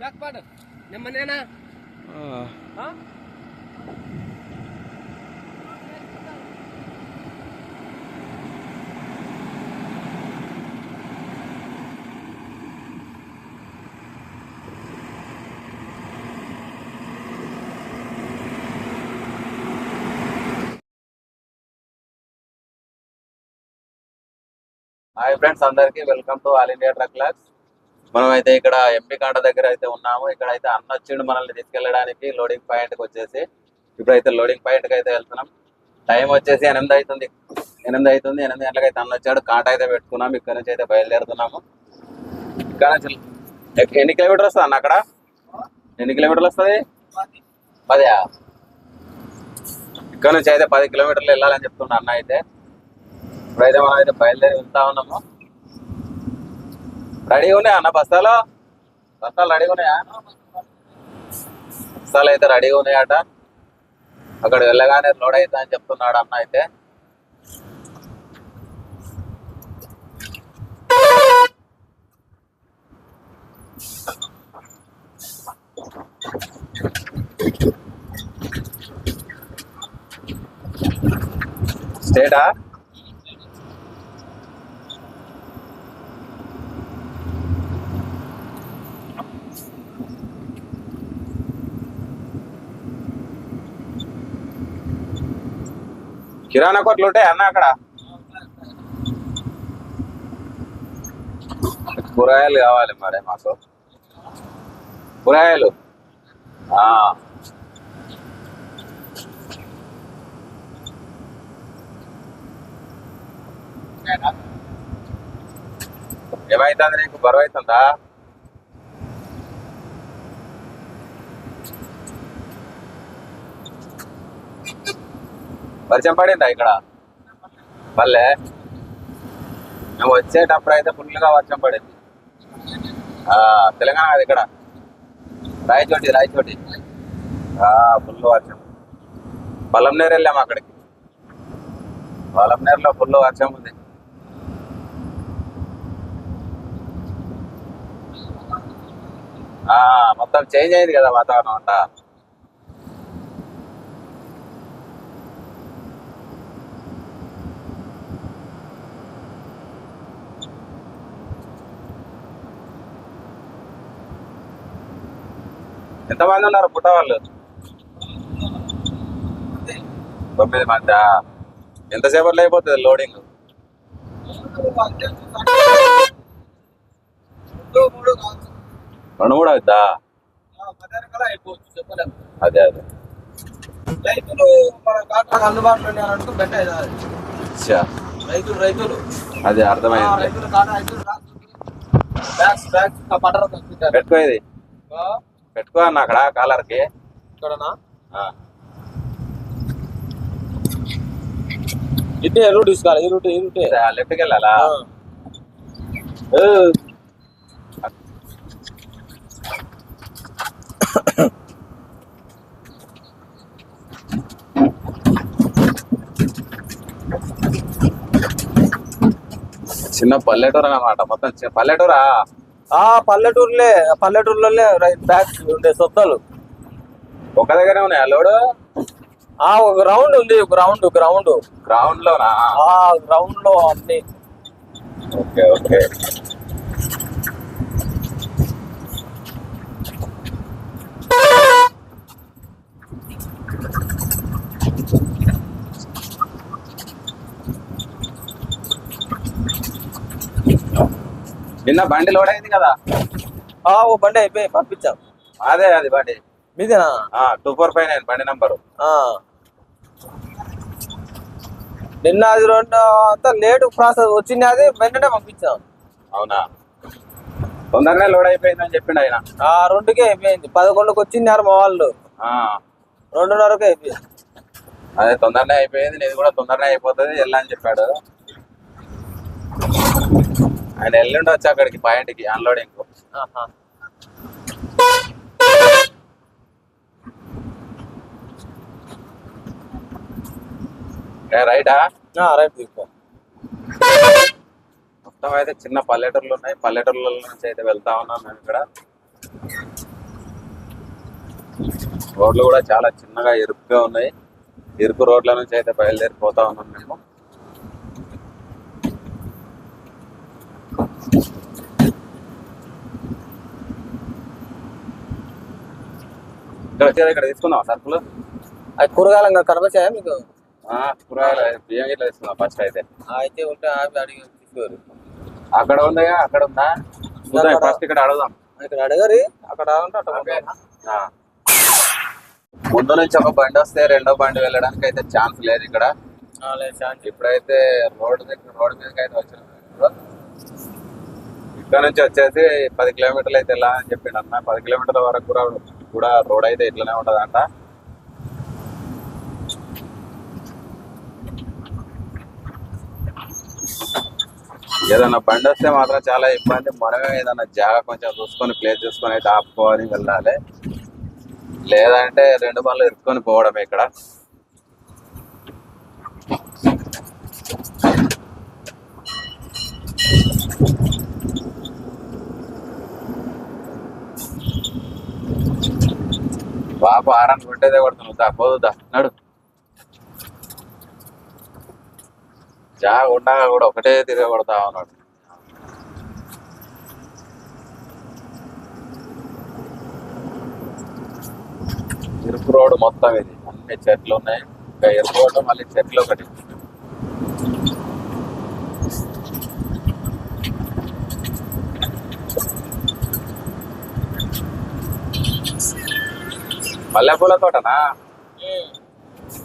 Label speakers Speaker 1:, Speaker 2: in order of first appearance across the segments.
Speaker 1: Jackpot ನಿಮ್ಮ ಮನೇನ ಹಾ
Speaker 2: హాయ్ ఫ్రెండ్స్ అందరికి welcome to all India truck class మనం అయితే ఇక్కడ ఎంపీ కాంట దగ్గర అయితే ఉన్నాము. ఇక్కడ అయితే అన్న వచ్చిండు మనల్ని తీసుకెళ్ళడానికి లోడింగ్ పాయింట్కి వచ్చేసి. ఇప్పుడైతే లోడింగ్ పాయింట్కి అయితే వెళ్తున్నాం. టైం వచ్చేసి ఎనిమిది అవుతుంది ఎనిమిది అవుతుంది ఎనిమిది గంటలకు అయితే అన్న వచ్చాడు. కాంట అయితే పెట్టుకున్నాం. ఇక్కడ నుంచి అయితే బయలుదేరుతున్నాము. ఇక్కడ నుంచి ఎన్ని కిలోమీటర్ వస్తుంది అన్న అక్కడ? ఎన్ని కిలోమీటర్లు వస్తుంది? పదే ఇక్కడ నుంచి అయితే పది కిలోమీటర్లు వెళ్ళాలని చెప్తున్నా అన్న అయితే. ఇప్పుడైతే మనం అయితే బయలుదేరి వెళ్తా ఉన్నాము. రెడీ ఉన్నాయా అన్న బస్తాలు? బస్తాలు రెడీ ఉన్నాయా? బస్తాలు అయితే రెడీ ఉన్నాయట. అక్కడ వెళ్ళగానే లోడ్ అవుతా అని చెప్తున్నాడు అన్న అయితే. స్టేటా? కిరాణా కొట్లు ఉంటాయి అన్న అక్కడ? కూరగాయలు కావాలి మరి మాకు. కూరగాయలు? ఏమైతుంది నీకు? బరువు అవుతుందా వర్షం పడిందా ఇక్కడ? మళ్ళీ? మేము వచ్చేటప్పుడు అయితే ఫుల్గా వర్షం పడింది. ఆ, తెలంగాణ అది ఇక్కడ. రాయచోటి రాయచోటి. ఫుల్ వర్షం. బలంనేరు వెళ్ళాము అక్కడికి. బలంనేరులో ఫుల్ వర్షం ఉంది. ఆ, మొత్తం చేంజ్ అయింది కదా వాతావరణం అంతా. ఎంతమంది ఉన్నారు పుట్ట వాళ్ళు తొమ్మిది మంది ఎంతసేపట్లో అయిపోతుంది లోడింగ్ రెండు మూడు అవుతా అదే అదే
Speaker 1: రైతులు మన కాంట్రాక్ట్ అందుబాటులో ఉన్నారంటూ బెట్ట
Speaker 2: చ్చా.
Speaker 1: రైతులు రైతులు
Speaker 2: అదే
Speaker 1: ఆ,
Speaker 2: అర్థమైంది
Speaker 1: రైతులు
Speaker 2: పెట్టుకో ఇది అన్న అక్కడ కాలర్కి
Speaker 1: ఇక్కడనా. ఇటే రూట్ తీసుకోవాలి ఈ రూట్ ఈ రూట్.
Speaker 2: ఇది ఆ లెఫ్ట్కి వెళ్ళాలా. చిన్న పల్లెటూరు అన్నమాట మొత్తం పల్లెటూరా?
Speaker 1: ఆ పల్లెటూరులే పల్లెటూరులోనే బ్యాగ్స్ ఉండే సొత్తలు
Speaker 2: ఒక దగ్గరే ఉన్నాయా? లోడు?
Speaker 1: ఆ ఒక గ్రౌండ్ ఉంది గ్రౌండ్ గ్రౌండ్
Speaker 2: గ్రౌండ్. లోనా
Speaker 1: ఆ గ్రౌండ్లో అన్ని.
Speaker 2: Okay okay. నిన్న బండి లోడ్ అయింది కదా.
Speaker 1: ఆ ఓ బండి అయిపోయి పంపించాం.
Speaker 2: అదే అది బండి.
Speaker 1: మీదేనా?
Speaker 2: టూ ఫోర్ ఫైవ్ నైన్ బండి నంబరు.
Speaker 1: ఆ. నిన్న అది రెండు అంతా లేట్ ప్రాసెస్ వచ్చింది అది వెంటనే పంపించాం.
Speaker 2: అవునా? తొందరనే లోడ్ అయిపోయిందని చెప్పిండు ఆయన.
Speaker 1: ఆ రెండుకే అయిపోయింది. పదకొండుకి వచ్చింది మా వాళ్ళు. రెండున్నరకే అయిపోయింది.
Speaker 2: అదే తొందరనే అయిపోయింది. నీది కూడా తొందరనే అయిపోతుంది వెళ్ళా అని చెప్పాడు. ఆయన ఎల్లుండి వచ్చి అక్కడికి పాయింట్కి అన్లోడింగ్. రైటా?
Speaker 1: ఆ, రైట్ తీసుకో.
Speaker 2: మొత్తం అయితే చిన్న పల్లెటూర్లు ఉన్నాయి. పల్లెటూర్ల నుంచి అయితే వెళ్తా ఉన్నాం మేము ఇక్కడ. రోడ్లు కూడా చాలా చిన్నగా ఇరుకుగా ఉన్నాయి. ఇరుకు రోడ్ల నుంచి అయితే బయలుదేరిపోతా ఉన్నాం మేము. ఇక్కడ తీసుకుందాం సరుకులు?
Speaker 1: అది కూరగాయలు ఇంకా కనపచ్చాయా మీకు?
Speaker 2: కూరగాయలు బియ్యం గిట్ల తీసుకుందాం ఫస్ట్ అయితే?
Speaker 1: అయితే ఉంటే ఆపి అడిగి తీసుకోరు
Speaker 2: అక్కడ ఉందా? అక్కడ ఉందా? చూద్దాం ఫస్ట్ ఇక్కడ అడుగుదాం.
Speaker 1: ఇక్కడ అడగరి అక్కడ ఉంటే.
Speaker 2: ముందు నుంచి ఒక బండి వస్తే రెండో బండి వెళ్ళడానికి అయితే ఛాన్స్ లేదు ఇక్కడ.
Speaker 1: శాంతి.
Speaker 2: ఇప్పుడైతే రోడ్డు దగ్గర రోడ్డు మీదకి అయితే వచ్చిన ఇక్కడ నుంచి వచ్చేసి పది కిలోమీటర్లు అయితే వెళ్ళా అని చెప్పిండు అన్న. పది కిలోమీటర్ల వరకు కూడా కూడా రోడ్ అయితే ఇట్లనే ఉంటదంట. ఏదైనా బండి వస్తే మాత్రం చాలా ఇబ్బంది. మనమే ఏదైనా జాగా కొంచెం చూసుకొని ప్లేస్ చూసుకొని అయితే ఆపుకోవాలి వెళ్ళాలి. లేదంటే రెండు బండ్లు ఇరుక్కొని పోవడం ఇక్కడ. పాప ఆరాన్ని కొట్టేదే కొడుతున్నావు. దా పోదుదా నడు. జా ఉండగా కూడా ఒకటే తిరిగి కొడతా ఉన్నాడు. ఇరుకు రోడ్డు మొత్తం ఇది. అన్ని చెట్లు ఉన్నాయి. ఇంకా ఇరుకు రోడ్డు మళ్ళీ చెట్లు ఒకటి. మల్లెపూల తోటనా?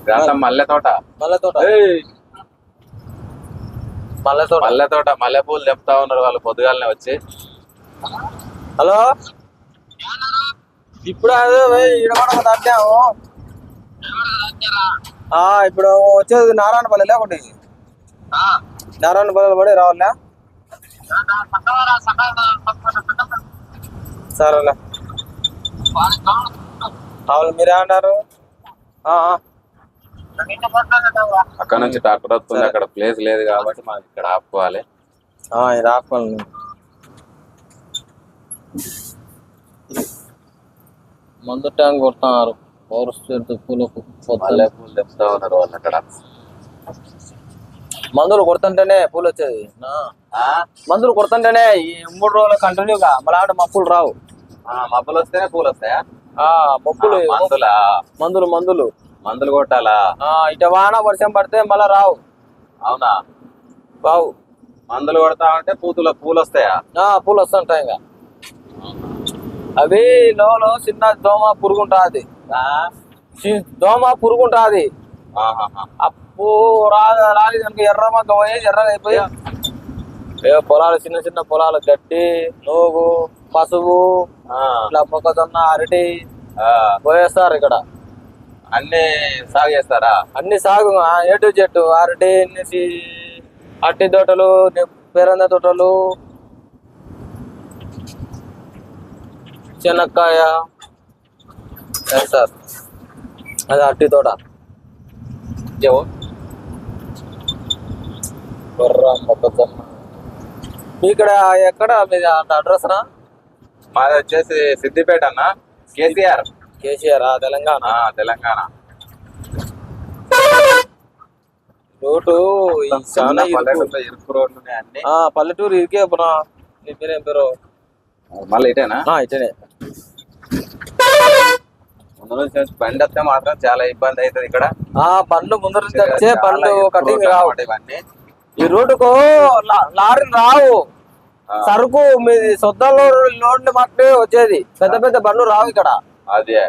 Speaker 2: ఇదంతా మల్లె తోట.
Speaker 1: మల్లె తోట.
Speaker 2: ఏయ్!
Speaker 1: మల్లె తోట.
Speaker 2: మల్లె తోట మల్లెపూలు తెంపుతా ఉన్నారు వాళ్ళు పొద్దుగాలనే వచ్చి.
Speaker 1: హలో? ఇప్పుడు అదే ఇప్పుడు వచ్చేది నారాయణపల్లి లేకుంటే? నారాయణపల్లి పడి రావాలా సరేలే. అవును ఆ.
Speaker 2: అక్కడ నుంచి డాక్టర్ వస్తుంది అక్కడ ప్లేస్ లేదు కాబట్టి మనం ఇక్కడ ఆపుకోవాలి.
Speaker 1: ఆ, ఇది ఆపుకోండి. మందు ట్యాంక్ కొడుతున్నారు. పౌరస్టేట్ పూలకు
Speaker 2: మల్లెపూలు తెంపుతా ఉన్నారు వాళ్ళు అక్కడ.
Speaker 1: మందులు కొడుతుంటేనే పూలు వచ్చేది. మందులు కొడుతుంటేనే ఈ మూడు రోజులు కంటిన్యూగా మళ్ళీ మప్పులు రావు.
Speaker 2: ఆ, మబ్బులు వస్తేనే పూలు వస్తాయా?
Speaker 1: ఆ,
Speaker 2: మందులా.
Speaker 1: మందులు? మందులు
Speaker 2: మందులు. కొట్టాలా?
Speaker 1: ఇట వాన వర్షం పడితే మళ్ళా రావు.
Speaker 2: అవునా?
Speaker 1: రావు.
Speaker 2: మందులు కొడతా ఉంటే పూతుల పూలు వస్తాయా?
Speaker 1: ఆ పూలు వస్తుంటాయి ఇంకా. అవి లోలో చిన్న దోమ పురుగు ఉంటుంది దోమ పురుగు ఉంటుంది
Speaker 2: ఆహాహా.
Speaker 1: అప్పు రాదు కనుక ఎర్రమక్క పోయి ఎర్రగా అయిపోయి. పొలాలు చిన్న చిన్న పొలాలు గడ్డి నూగు పసుపు
Speaker 2: ఆ,
Speaker 1: ఇట్లా మొక్కజొన్న అరటి పోయేస్తారు ఇక్కడ.
Speaker 2: అన్ని సాగు చేస్తారా?
Speaker 1: అన్ని సాగు ఆ, ఏ టు జెట్టు అరటి అట్టి తోటలు పేరంద తోటలు చెనక్కాయ వేస్తారు. అది అట్టి తోట. మొక్కజొన్న. మీ ఇక్కడ ఎక్కడ మీది అడ్రస్ నా
Speaker 2: మాది వచ్చేసి సిద్దిపేట అన్న. KCR. KCR
Speaker 1: Telangana. Telangana.
Speaker 2: Road
Speaker 1: చాలా ఇరుకు.
Speaker 2: పల్లెటూరులో ఇరుకు రోడ్లు ఉన్నాయి అన్ని?
Speaker 1: ఆ, పల్లెటూరు ఇరికే పురా నీ పేరేం పేరు?
Speaker 2: మళ్ళీ ఇటేనా?
Speaker 1: ఆ, ఇటనే.
Speaker 2: ముందు నుంచి వచ్చి బండి వస్తే మాత్రం చాలా ఇబ్బంది అవుతుంది ఇక్కడ.
Speaker 1: ఆ బండ్లు ముందర నుంచి వచ్చే
Speaker 2: చాలా
Speaker 1: బండ్లు
Speaker 2: ఇరుకు
Speaker 1: కటింగ్
Speaker 2: రోడ్లు
Speaker 1: రావు.
Speaker 2: అన్నమాట ఇవన్నీ.
Speaker 1: ఈ రోడ్డుకు లా- లారీలు రావు. సరుకు మీది సొంత లోడ్ మాత్రమే వచ్చేది. పెద్ద పెద్ద బండ్లు రావు ఇక్కడ.
Speaker 2: అదే.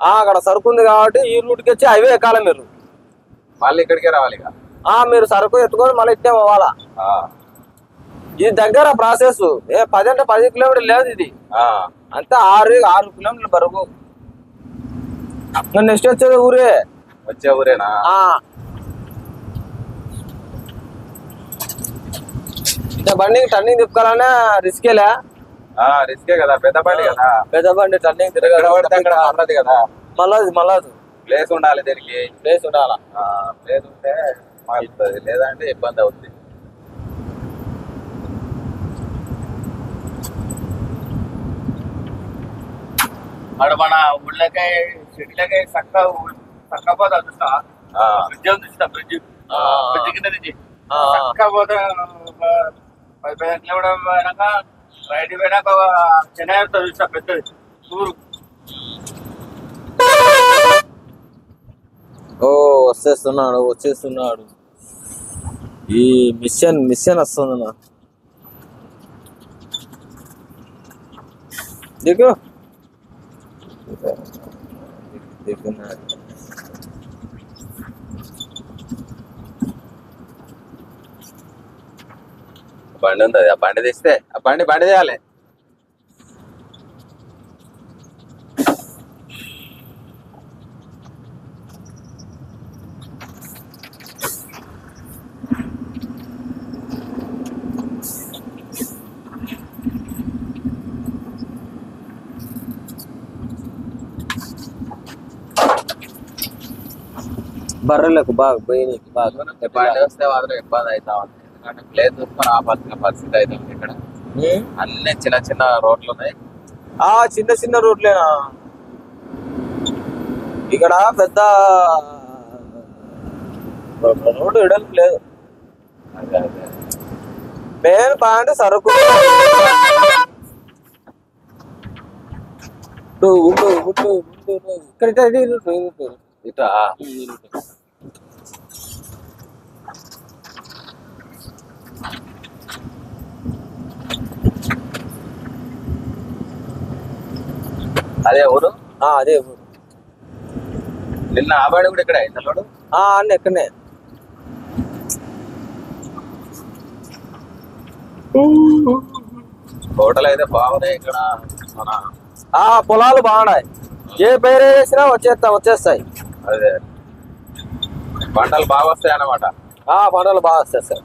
Speaker 1: ఆ అక్కడ సరుకు ఉంది కాబట్టి ఈ రూట్కి వచ్చి హైవే ఎక్కాలి మీరు.
Speaker 2: మళ్ళీ ఇక్కడికే రావాలి ఇక?
Speaker 1: ఆ మీరు సరుకు ఎత్తుకొని మళ్ళీ ఇట్టే పోవాలా? ఇది దగ్గర ప్రాసెస్ ఏ పది అంటే పది కిలోమీటర్లు లేదు ఇది.
Speaker 2: ఆ,
Speaker 1: అంతే ఆరు ఆరు కిలోమీటర్ల బరువు. నెక్స్ట్ వచ్చేది ఊరే.
Speaker 2: వచ్చే ఊరేనా?
Speaker 1: ఇంత బండి టర్నింగ్ తిప్పుకోవాలన్నా రిస్కేలే
Speaker 2: ఆ, రిస్కే కదా పెద్ద బండి కదా.
Speaker 1: పెద్ద బండి టర్నింగ్
Speaker 2: అక్కడ
Speaker 1: తిరగదు
Speaker 2: కదా.
Speaker 1: మళ్ళీ మళ్ళీ
Speaker 2: ప్లేస్ ఉండాలి దీనికి.
Speaker 1: ప్లేస్ ఉండాలా?
Speaker 2: ఆ, ప్లేస్ ఉంటే మారుతుంది లేదంటే ఇబ్బంది అవుతుంది
Speaker 3: ఆడ మన ఊళ్ళకాయ చెట్లకాయ చక్క చక్క పోతా చూస్తా.
Speaker 2: ఆ,
Speaker 3: బ్రిడ్జ్ చూస్తా బ్రిడ్జ్
Speaker 1: ఆ.
Speaker 3: బ్రిడ్జ్ కింద నుంచి.
Speaker 1: ఆ.
Speaker 3: చక్క పోతా పది పదిహేను కిలోమీటర్ పోయినాక రైట్ పోయినాక చెన్నై పెద్దది ఊరు
Speaker 1: ఓ వచ్చేస్తున్నాడు వచ్చేస్తున్నాడు ఈ మిషన్ మిషన్ వస్తుంది నా దిగు దిగున్నాడు
Speaker 2: బండి ఉంది? ఆ బండి తీస్తే ఆ బండి బండి చేయాలి
Speaker 1: బర్రెలకు బాగా పోయినాయి బాగా.
Speaker 2: బండి వస్తే మాత్రం ఇబ్బంది అవుతా ఉంది. ఎందుకంటే ప్లేస్ చూసుకొని ఆపాల్సిన పరిస్థితి అయితే ఉంది ఇక్కడ. అన్ని చిన్న చిన్న రోడ్లు ఉన్నాయి.
Speaker 1: ఆ చిన్న చిన్న రోడ్లేనా? ఇక్కడ పెద్ద రోడ్డు లేదు. మెయిన్ పాయింట్ సరుకు. ఇక్కడ ఇటు, ఇటు, ఇటు, ఇటు, ఇటు.
Speaker 2: అదే ఊరు
Speaker 1: ఆ, అదే ఊరు.
Speaker 2: నిన్న ఆ బండి కూడా ఇక్కడ ఇంతలోడు
Speaker 1: ఆ, అన్నీ ఎక్కడనే
Speaker 2: హోటల్ అయితే బాగున్నాయి ఇక్కడ. మన
Speaker 1: ఆ పొలాలు బాగున్నాయి. ఏ పైరు వేసినా వచ్చేస్తా వచ్చేస్తాయి.
Speaker 2: అదే. పంటలు బాగా వస్తాయి అన్నమాట
Speaker 1: ఆ పంటలు బాగా వస్తాయి సార్.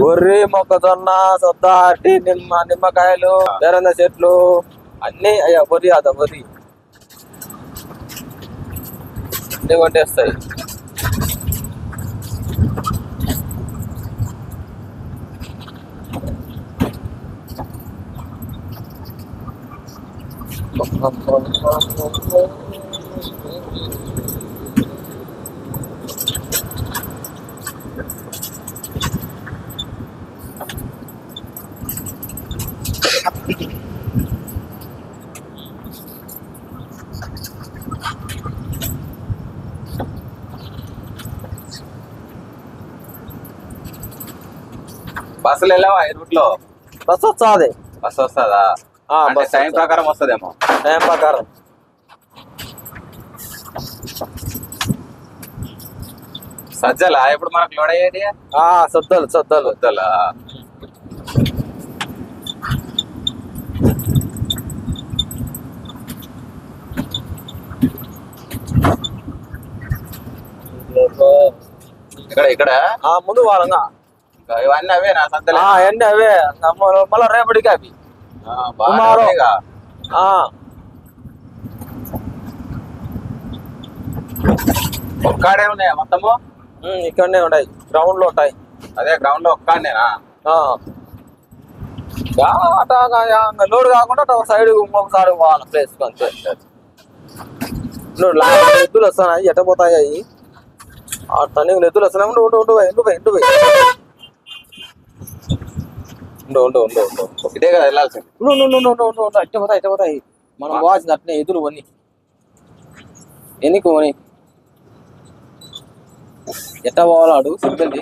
Speaker 1: గొర్రె మొక్కజొన్న సొద్ద అట్టి నిమ్మ నిమ్మకాయలు ఎర్రన్న చెట్లు అన్ని అయ్యా వరి అద వరి. అన్ని కొట్టేస్తాయి.
Speaker 2: బస్సులు వెళ్ళావా ఈ రూట్లో
Speaker 1: బస్ వచ్చాది
Speaker 2: బస్సు వస్తుందా?
Speaker 1: ఆ,
Speaker 2: అంటే
Speaker 1: బస్సు
Speaker 2: టైం
Speaker 1: వస్తది.
Speaker 2: ప్రకారం వస్తుందేమో.
Speaker 1: టైం ప్రకారం.
Speaker 2: సజ్జలా? ఇప్పుడు మనకు లోడ్ అయ్యేది?
Speaker 1: ఆ సొద్దలు సొద్దలు
Speaker 2: వద్దలా ఇక్కడ ఇక్కడ?
Speaker 1: ఆ ముందు
Speaker 2: ఇంకా ఇవన్నీ అవే నా సజ్జలే
Speaker 1: ఆ ఎండి అవే. మళ్ళీ- రేపటికి అవి.
Speaker 2: ఒక్కాడే ఉన్నాయా మొత్తము?
Speaker 1: ఇక్కడనే ఉన్నాయి. గ్రౌండ్లో ఉంటాయి.
Speaker 2: అదే గ్రౌండ్లో ఒక్కాడేనా
Speaker 1: ఆ. యా, అటా గా- యా, ఇంకా లోడ్ కాకుండా ఒక సైడ్ ఇంకొకసారి పోవాలి. ప్లేస్ అంతే. నువ్వు ఎద్దులు వస్తున్నాయి. ఎట్ట పోతాయి అవి? ఆ ఎద్దులు వస్తున్నాయి. ఉండు ఉండు ఉండు ఎండు పోయి ఎండు పోయి. ఉండు ఉండు ఉండు.
Speaker 2: ఇదే కదా వెళ్ళాల్సింది.
Speaker 1: ఉండు ఉండు ఉండు ఉండు ఉండు ఉండు అట్టే పోతాయి అట్టే పోతాయి మనం పోవాల్సింది అట్నే ఎదురు వని ఎన్నికి పోని? ఎట్ట పోవాలాడు సింపుల్ది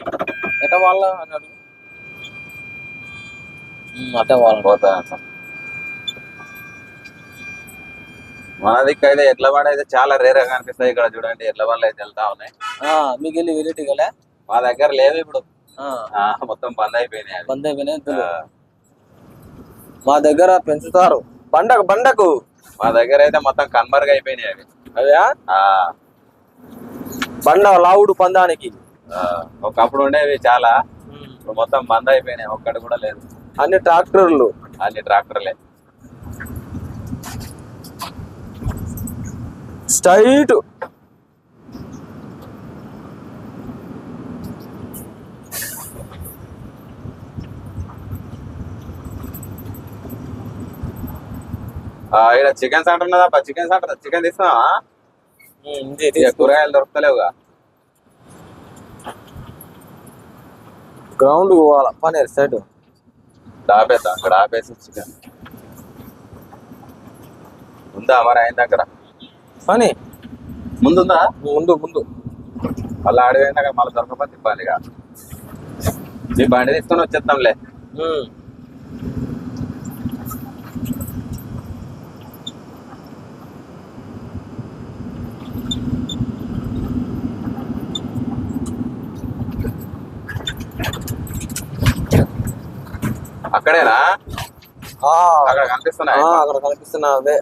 Speaker 1: ఎట్ట పోవాలా అన్నాడు ఉమ్, అట్టే పోవాలంట
Speaker 2: పోతా మన దిక్కు అయితే ఎడ్ల బండి అయితే చాలా రేర్గా కనిపిస్తాయి ఇక్కడ చూడండి. ఎడ్ల బండ్లు అయితే వెళ్తా ఉన్నాయి.
Speaker 1: మీకు వెళ్ళి వెరైటీ గలే
Speaker 2: మా దగ్గర లేవు ఇప్పుడు. మొత్తం బంద్ అయిపోయినాయి.
Speaker 1: బంద్ అయిపోయినాయి మా దగ్గర పెంచుతారు. బండకు బండకు.
Speaker 2: మా దగ్గర అయితే మొత్తం కన్మరుగు అయిపోయినాయి అవి.
Speaker 1: అవా
Speaker 2: ఆ,
Speaker 1: బండ లావుడు పందానికి.
Speaker 2: ఒకప్పుడు ఉండేవి చాలా. ఇప్పుడు మొత్తం బంద్ అయిపోయినాయి ఒక్కటి కూడా లేదు.
Speaker 1: అన్ని ట్రాక్టర్లు.
Speaker 2: అన్ని ట్రాక్టర్లే.
Speaker 1: స్ట్రైట్
Speaker 2: ఇక్కడ చికెన్ సెంటర్ ఉన్నదా చికెన్ సెంటర్ చికెన్ తీసుకున్నావా కూరగాయలు దొరుకుతలేవుగా.
Speaker 1: గ్రౌండ్ పోవాలా? పని సైడ్
Speaker 2: ఆపేద్దాం అక్కడ ఆపేసి చికెన్ ఉందా మరి అయిన దగ్గర?
Speaker 1: పని.
Speaker 2: ముందుందా?
Speaker 1: ముందు ముందు.
Speaker 2: మళ్ళీ ఆడిపోయినాక మళ్ళీ దొరకపోతే ఇబ్బంది ఇక మీ బండి తీసుకొని వచ్చేస్తాంలే అక్కడేనా?
Speaker 1: ఆ,
Speaker 2: అక్కడ కనిపిస్తున్నాయి?
Speaker 1: అక్కడ కనిపిస్తున్నా అదే.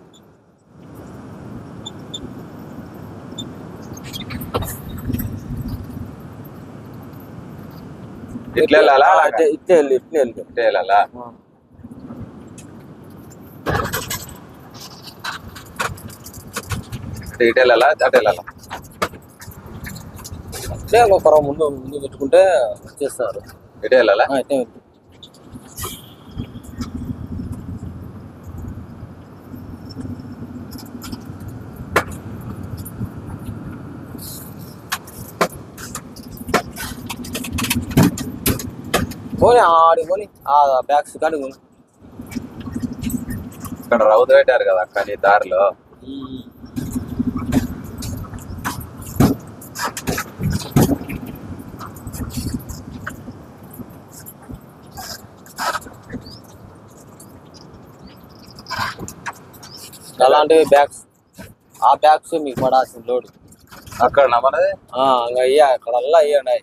Speaker 2: ఇట్లా వెళ్ళాలా?
Speaker 1: ఇట్టే ఇట్టే వెళ్ళి ఇట్టే వెళ్ళి.
Speaker 2: ఇట్లా వెళ్ళాలా? ఇటు వెళ్ళాలా? అటు వెళ్ళాలా?
Speaker 1: ఇట్టే ఒక ముందు ముందు పెట్టుకుంటే వచ్చేస్తారు.
Speaker 2: ఇటు వెళ్ళాలా?
Speaker 1: ఆ, పోనీ ఆడి పోనీ. ఆ బ్యాగ్స్ కానీ.
Speaker 2: ఇక్కడ రౌతు పెట్టారు కదా అక్క నీ దారిలో.
Speaker 1: అలాంటివి బ్యాగ్స్. ఆ బ్యాగ్స్ మీకు పడాల్సిన లోడ్.
Speaker 2: అక్కడ మనది?
Speaker 1: ఇంకా అయ్యా అక్కడ అల్లా అయ్యండి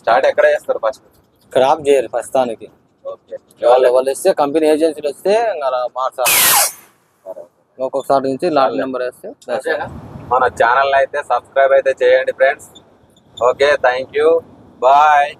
Speaker 2: స్టార్ట్ ఎక్కడ చేస్తారు ఫస్ట్?
Speaker 1: క్రాప్ చేయరు ప్రస్తుతానికి.
Speaker 2: ఓకే.
Speaker 1: వాళ్ళు వాళ్ళు వస్తే కంపెనీ ఏజెన్సీలు వస్తే అలా మార్చాలి ఒక్కొక్కసారి నుంచి లాట్ నెంబర్ వేస్తే
Speaker 2: మన ఛానల్ అయితే సబ్స్క్రైబ్ అయితే చేయండి friends. Okay thank you. Bye.